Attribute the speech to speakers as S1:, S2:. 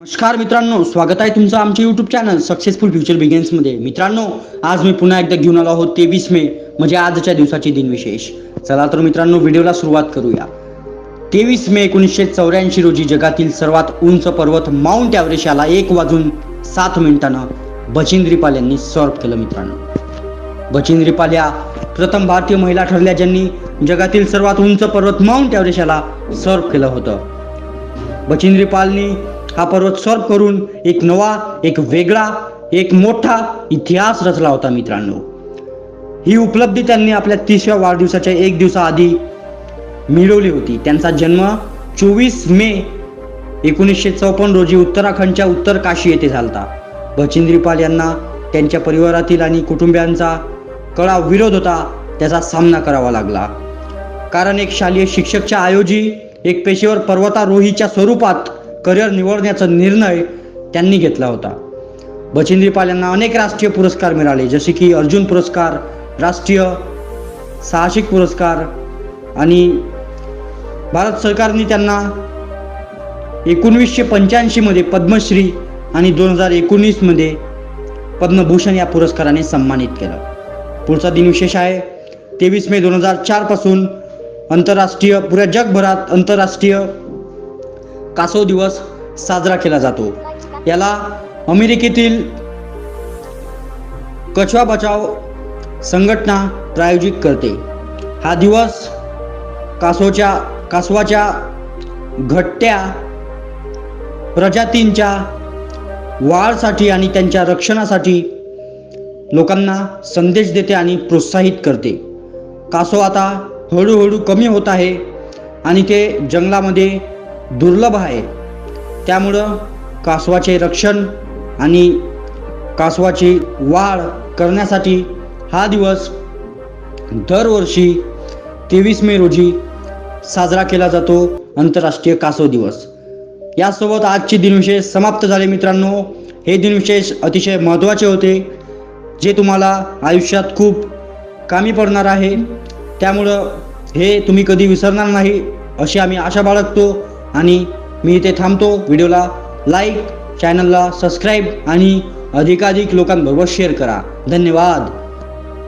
S1: नमस्कार मित्रांनो स्वागत आहे तुमचं आमच्या यूट्यूब चॅनल सक्सेसफुल फ्युचर बिगेन्समध्ये मित्रांनो आज मी पुन्हा एकदा घेऊन आलो आहोत तेवीस मे म्हणजे आजच्या दिवसाची दिनविशेष चला तर मित्रांनो व्हिडिओला सुरुवात करूया. तेवीस मे एकोणीसशे चौऱ्याऐंशी रोजी जगातील सर्वात उंच पर्वत माउंट एव्हरेस्ट याला एक वाजून सात मिनिटानं बचिंद्रीपाल यांनी सर्व केलं मित्रांनो. बचिंद्रीपाल या प्रथम भारतीय महिला ठरल्या ज्यांनी जगातील सर्वात उंच पर्वत माउंट एव्हरेस्ट याला केलं होतं. बचिंद्री पालनी हा पर्वत सॉल्व करून एक नवा एक वेगळा एक मोठा इतिहास रचला होता मित्रांनो. ही उपलब्धी त्यांनी आपल्या तिसव्या वाढदिवसाच्या एक दिवसाआधी मिळवली होती. त्यांचा जन्म चोवीस मे एकोणीसशे चौपन्न रोजी उत्तराखंडच्या उत्तर काशी येथे झाला बचिंद्रीपाल यांना त्यांच्या परिवारातील आणि कुटुंबियांचा कळा विरोध होता त्याचा सामना करावा लागला. कारण एक शालेय शिक्षकच्या ऐवजी एक पेशेवर पर्वतारोहीच्या स्वरूपात करिअर निवडण्याचा निर्णय त्यांनी घेतला होता. बचिंद्री पाल यांना अनेक राष्ट्रीय पुरस्कार मिळाले जसे की अर्जुन पुरस्कार राष्ट्रीय साहसिक पुरस्कार आणि भारत सरकारने त्यांना एकोणवीसशे पंच्याऐंशीमध्ये पद्मश्री आणि दोन हजार एकोणीसमध्ये पद्मभूषण या पुरस्काराने सन्मानित केलं. पुढचा दिन विशेष आहे तेवीस मे दोन हजार चारपासून आंतरराष्ट्रीय पुऱ्या जगभरात आंतरराष्ट्रीय कासव दिवस साजरा केला जातो. याला अमेरिकेतील कछवा बचाव संघटना प्रायोजित करते. हा दिवस कासवच्या कासवाच्या घटत्या प्रजातींच्या वाढसाठी आणि त्यांच्या रक्षणासाठी लोकांना संदेश देते आणि प्रोत्साहित करते. कासव आता हळूहळू कमी होत आहे आणि ते जंगलामध्ये दुर्लभ आहे. त्यामुळं कासवाचे रक्षण आणि कासवाची वाढ करण्यासाठी हा दिवस दरवर्षी तेवीस मे रोजी साजरा केला जातो. आंतरराष्ट्रीय कासव दिवस. यासोबत आजचे दिनविशेष समाप्त झाले मित्रांनो. हे दिनविशेष अतिशय महत्त्वाचे होते जे तुम्हाला आयुष्यात खूप कामी पडणार आहे. त्यामुळं हे तुम्ही कधी विसरणार नाही अशी आम्ही आशा बाळगतो. आणि मी इथे थांबतो. व्हिडिओला लाईक चॅनलला सबस्क्राईब आणि अधिकाधिक लोकांबरोबर शेअर करा. धन्यवाद.